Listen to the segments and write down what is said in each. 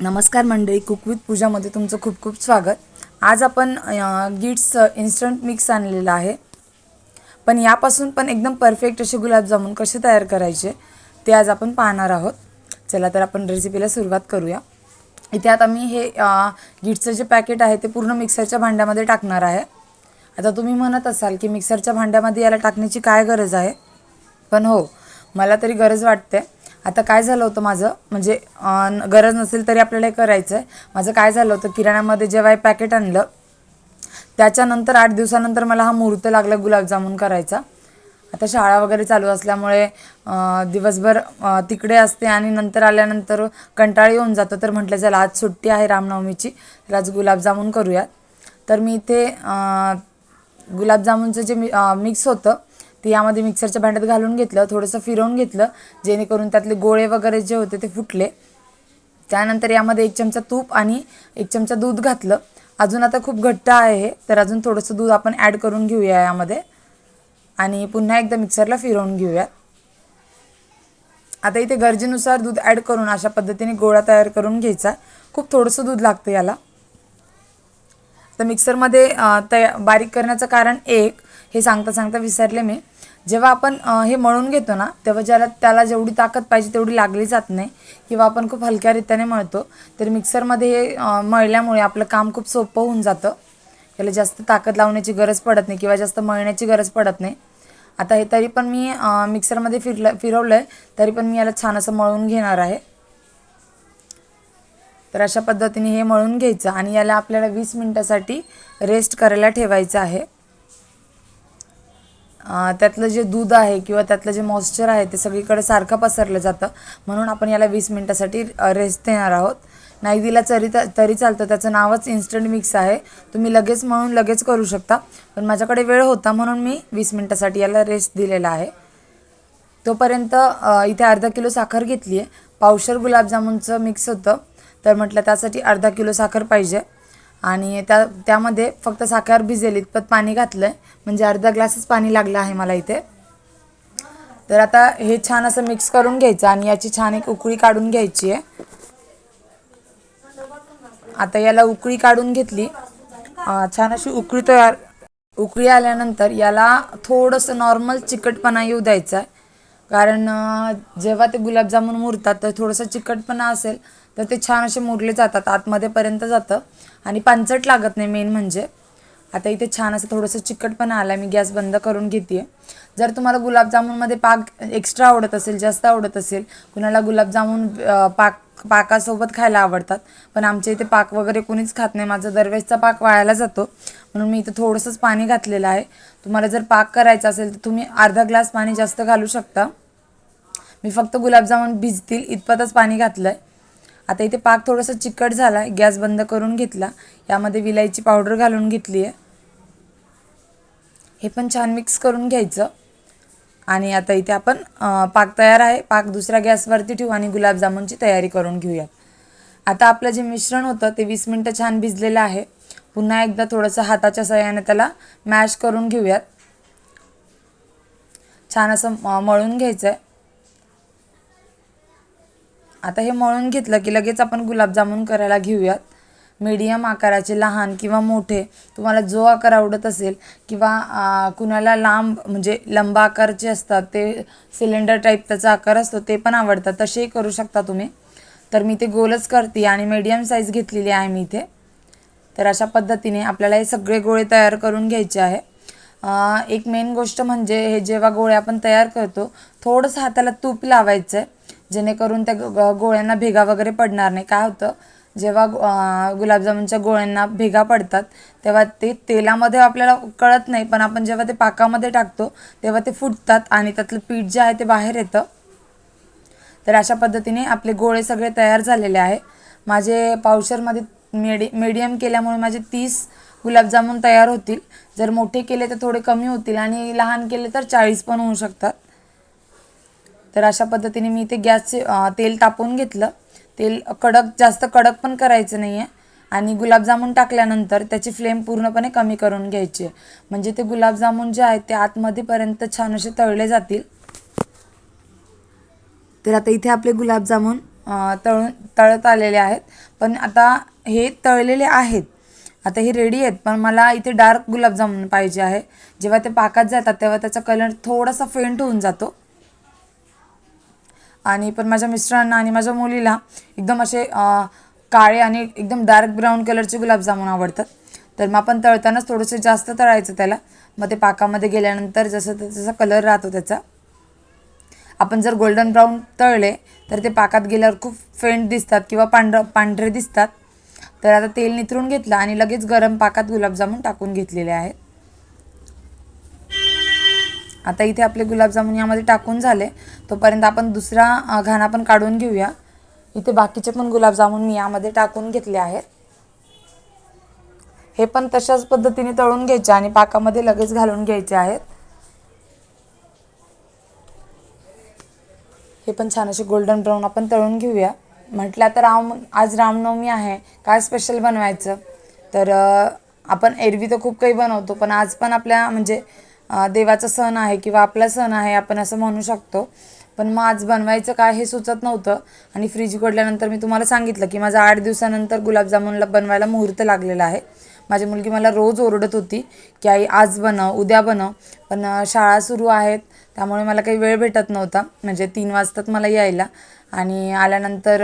नमस्कार मंडळी cook with पूजामध्ये तुमचं खूप खूप स्वागत. आज आपण गिट्स इन्स्टंट मिक्स आणलेलं आहे. पण यापासून पण एकदम परफेक्ट असे गुलाबजामुन कसे तयार करायचे ते आज आपण पाहणार आहोत. चला तर आपण रेसिपीला सुरुवात करूया. इथे आता मी हे गिट्सचं जे पॅकेट आहे ते पूर्ण मिक्सरच्या भांड्यामध्ये टाकणार आहे. आता तुम्ही म्हणत असाल की मिक्सरच्या भांड्यामध्ये याला टाकण्याची काय गरज आहे? पण हो मला तरी गरज वाटते. आता काय झालं होतं माझं? म्हणजे गरज नसेल तरी आपल्याला हे करायचं आहे माझं काय झालं होतं किराण्यामध्ये जेव्हा हे पॅकेट आणलं त्याच्यानंतर आठ दिवसानंतर मला हा मुहूर्त लागला गुलाबजामुन करायचा. आता शाळा वगैरे चालू असल्यामुळे दिवसभर तिकडे असते आणि नंतर आल्यानंतर कंटाळी येऊन जातो. तर म्हटलं चला आज सुट्टी आहे रामनवमीची तर आज गुलाबजामुन करूयात. तर मी इथे गुलाबजामुनचं जे मी मिक्स होतं ते यामध्ये मिक्सरच्या भांड्यात घालून घेतलं थोडंसं फिरवून घेतलं जेणेकरून त्यातले गोळे वगैरे जे होते ते फुटले. त्यानंतर यामध्ये एक चमचा तूप आणि एक चमचा दूध घातलं. अजून आता खूप घट्ट आहे हे तर अजून थोडंसं दूध आपण ॲड करून घेऊया यामध्ये. आणि पुन्हा एकदा मिक्सरला फिरवून घेऊया आता इथे गरजेनुसार दूध ॲड करून अशा पद्धतीने गोळा तयार करून घ्यायचा. खूप थोडंसं दूध लागतं याला. तर मिक्सरमध्ये तया बारीक करण्याचं कारण एक हे सांगता सांगता विसरले मी. जेव्हा आपण हे मळून घेतो ना तेव्हा ज्याला त्याला जेवढी ताकद पाहिजे तेवढी लागली जात नाही किंवा आपण खूप हलक्या रीतीने मळतो. तर मिक्सरमध्ये हे मळल्यामुळे आपलं काम खूप सोपं होऊन जातं. याला जास्त ताकद लावण्याची गरज पडत नाही किंवा जास्त मळण्याची गरज पडत नाही. आता हे तरी पण मी मिक्सरमध्ये फिरलं फिरवलं आहे तरी पण मी याला छान असं मळून घेणार आहे. तर अशा पद्धतीने हे मळून घ्यायचं आणि याला आपल्याला वीस मिनटासाठी रेस्ट करायला ठेवायचं आहे. त्यातलं जे दूध आहे किंवा त्यातलं जे मॉइश्चर आहे ते सगळीकडे सारखं पसरलं जातं. म्हणून आपण याला वीस मिनटासाठी रेस्ट देणार आहोत. नाही दिला तरी तरी चालतं. त्याचं नावच इन्स्टंट मिक्स आहे. तुम्ही लगेच म्हणून लगेच करू शकता. पण माझ्याकडे वेळ होता म्हणून मी वीस मिनटासाठी याला रेस्ट दिलेला आहे. तोपर्यंत इथे अर्धा किलो साखर घेतली आहे पावशर गुलाबजामुनचं मिक्स होतं. तर म्हटलं त्यासाठी अर्धा किलो साखर पाहिजे. आणि त्या त्यामध्ये फक्त साखर भिजेल इतपत पाणी घातलं आहे म्हणजे अर्धा ग्लासच पाणी लागलं आहे मला इथे. तर आता हे छान असं मिक्स करून घ्यायचं आणि याची छान एक उकळी काढून घ्यायची आहे. आता याला उकळी काढून घेतली. छान अशी उकळी तयार उकळी आल्यानंतर याला थोडंसं नॉर्मल चिकटपणा येऊ द्यायचा आहे. कारण जेव्हा ते गुलाबजामुन मुरतात तर थोडंसं चिकटपणा असेल तर ते छान असे मुरले जातात आतमध्येपर्यंत जातं. आणि पांचट लागत नाही मेन म्हणजे. आता इथे छान असं थोडंसं चिकटपणा आला मी गॅस बंद करून घेते जर तुम्हाला गुलाबजामुनमध्ये पाक एक्स्ट्रा आवडत असेल जास्त आवडत असेल कुणाला गुलाबजामुन पाक पाकासोबत खायला आवडतात. पण आमच्या इथे पाक वगैरे कोणीच खात नाही. माझा दरवेजचा पाक वाळायला जातो. म्हणून मी इथं थोडंसंच पाणी घातलेलं आहे. तुम्हाला जर पाक करायचा असेल तर तुम्ही अर्धा ग्लास पाणी जास्त घालू शकता. मी फक्त गुलाबजामुन भिजतील इतपतच पाणी घातलं आहे आता इथे पाक थोडंसं चिकट झाला आहे गॅस बंद करून घेतला. यामध्ये विलायची पावडर घालून घेतली आहे. हे पण छान मिक्स करून घ्यायचं. आणि आता इथे आपण पाक तयार आहे. पाक दुसऱ्या गॅसवरती ठेवू आणि गुलाबजामुनची तयारी करून घेऊयात. आता आपलं जे मिश्रण होतं ते वीस मिनटं छान भिजलेलं आहे. पुन्हा एकदा थोडंसं हाताच्या सहाय्याने त्याला मॅश करून घेऊयात. छान असं म- मळून घ्यायचं आहे आता हे मळून घेतलं की लगेच आपण गुलाबजामुन करायला घेऊयात. मीडियम आकाराचे लहान किंवा मोठे. तुम्हाला जो आकार आवडत असेल किंवा कुणाला लांब म्हणजे लंबा आकारचे असतात ते सिलेंडर टाईप त्याचा आकार असतो ते पण आवडतात. तसेही करू शकता तुम्ही. तर मी ते गोलच करते आणि मीडियम साईज घेतलेली आहे मी इथे. तर अशा पद्धतीने आपल्याला हे सगळे गोळे तयार करून घ्यायचे आहे. एक मेन गोष्ट म्हणजे हे जेव्हा गोळे आपण तयार करतो थोडंसं हाताला तूप लावायचं आहे जेणेकरून त्या ग- गोळ्यांना भेगा वगैरे पडणार नाही. काय होतं जेव्हा गुलाबजामुनच्या गोळ्यांना भेगा पडतात तेव्हा ते तेलामध्ये आपल्याला कळत नाही पण आपण जेव्हा ते पाकामध्ये टाकतो तेव्हा ते फुटतात आणि त्यातलं पीठ जे आहे ते बाहेर येतं. तर अशा पद्धतीने आपले गोळे सगळे तयार झालेले आहे. माझे पावशरमध्ये मेडि मीडियम केल्यामुळे माझे तीस गुलाबजामुन तयार होतील. जर मोठे केले तर थोडे कमी होतील आणि लहान केले तर चाळीस पण होऊ शकतात. तर अशा पद्धतीने मी इथे गॅसचे तेल तापवून घेतलं. तेल कडक जास्त कडक पण करायचं नाही आहे आणि गुलाबजामुन टाकल्यानंतर त्याची फ्लेम पूर्णपणे कमी करून घ्यायची आहे. म्हणजे ते गुलाबजामुन जे आहेत ते आतमध्येपर्यंत छान असे तळले जातील. तर आता इथे आपले गुलाबजामुन तळून तळत आलेले आहेत. पण आता हे तळलेले आहेत. आता हे रेडी आहेत. पण मला इथे डार्क गुलाबजामुन पाहिजे आहे. जेव्हा ते पाकात जातात तेव्हा त्याचा कलर थोडासा फेंट होऊन जातो. आणि पण माझ्या मिस्टरांना आणि माझ्या मुलीला एकदम असे काळे आणि एकदम डार्क ब्राऊन कलरचे गुलाबजामुन आवडतात. तर मग आपण तळतानाच थोडंसं जास्त तळायचं त्याला. मग ते पाकामध्ये गेल्यानंतर जसं जसा कलर राहतो त्याचा. आपण जर गोल्डन ब्राऊन तळले तर ते पाकात गेल्यावर खूप फेंट दिसतात किंवा पांढरं पांढरे दिसतात. तर आता तेल निथरून घेतलं आणि लगेच गरम पाकात गुलाबजामुन टाकून घेतलेले आहेत. आता इथे आपले गुलाबजामुन यामध्ये टाकून झाले. तोपर्यंत आपण दुसरा घाणा पण काढून घेऊया. इथे बाकीचे पण गुलाबजामुन मी यामध्ये टाकून घेतले आहेत. हे पण तशाच पद्धतीने तळून घ्यायचे आणि पाकामध्ये लगेच घालून घ्यायचे आहेत. हे पण छान असे गोल्डन ब्राऊन आपण तळून घेऊया. म्हटलं आता राम आज रामनवमी आहे. काय स्पेशल बनवायचं? तर आपण एरवी तर खूप काही बनवतो पण आज पण आपल्या म्हणजे देवाचा सण आहे किंवा आपला सण आहे आपण असं म्हणू शकतो. पण मग आज बनवायचं काय हे सुचत नव्हतं. आणि फ्रीज उघडल्यानंतर मी तुम्हाला सांगितलं की माझा आठ दिवसानंतर गुलाबजामुनला बनवायला मुहूर्त लागलेला आहे. माझी मुलगी मला रोज ओरडत होती की आई आज बनव उद्या बनव. पण शाळा सुरू आहेत त्यामुळे मला काही वेळ भेटत नव्हता. म्हणजे तीन वाजतात मला यायला. आणि आल्यानंतर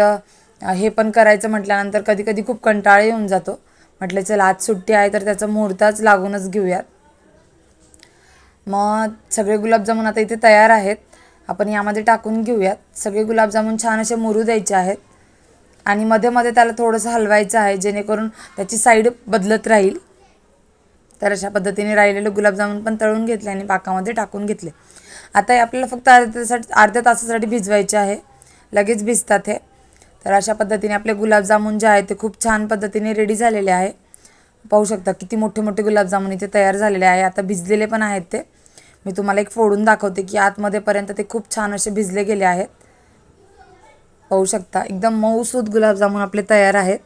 हे पण करायचं म्हटल्यानंतर कधी कधी खूप कंटाळा येऊन जातो. म्हटलं चल आज सुट्टी आहे तर त्याचा मुहूर्तच लागूनच घेऊयात. मग सगळे गुलाबजामुन आता इथे तयार आहेत. आपण यामध्ये टाकून घेऊयात. सगळे गुलाबजामुन छान असे मुरू द्यायचे आहेत. आणि मध्ये मध्ये त्याला थोडंसं हलवायचं आहे जेणेकरून त्याची साईड बदलत राहील. तर अशा पद्धतीने राहिलेले गुलाबजामुन पण तळून घेतले आणि पाकामध्ये टाकून घेतले. आता हे आपल्याला फक्त अर्ध्या तासासाठी अर्ध्या तासासाठी भिजवायचे आहे. लगेच भिजतात हे. तर अशा पद्धतीने आपले गुलाबजामुन जे आहे ते खूप छान पद्धतीने रेडी झालेले आहे. पाहू शकता किती मोठे मोठे गुलाबजामुन इथे तयार झालेले आहे. आता भिजलेले पण आहेत ते. मी तुम्हाला एक फोडून दाखवते की आतमध्येपर्यंत ते खूप छान असे भिजले गेले आहेत. पाहू शकता एकदम मऊसूद गुलाबजामुन आपले तयार आहेत.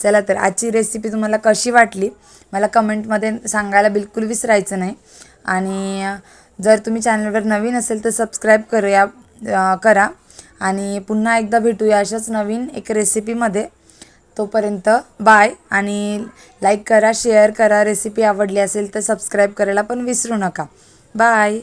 चला तर आजची रेसिपी तुम्हाला कशी वाटली मला कमेंटमध्ये सांगायला बिलकुल विसरायचं नाही. आणि जर तुम्ही चॅनलवर नवीन असेल तर सबस्क्राईब करूया करा. आणि पुन्हा एकदा भेटूया अशाच नवीन एक रेसिपीमध्ये तोपर्यंत बाय आणि लाईक करा शेअर करा. रेसिपी आवडली असेल तर सबस्क्राईब करायला पण विसरू नका. बाय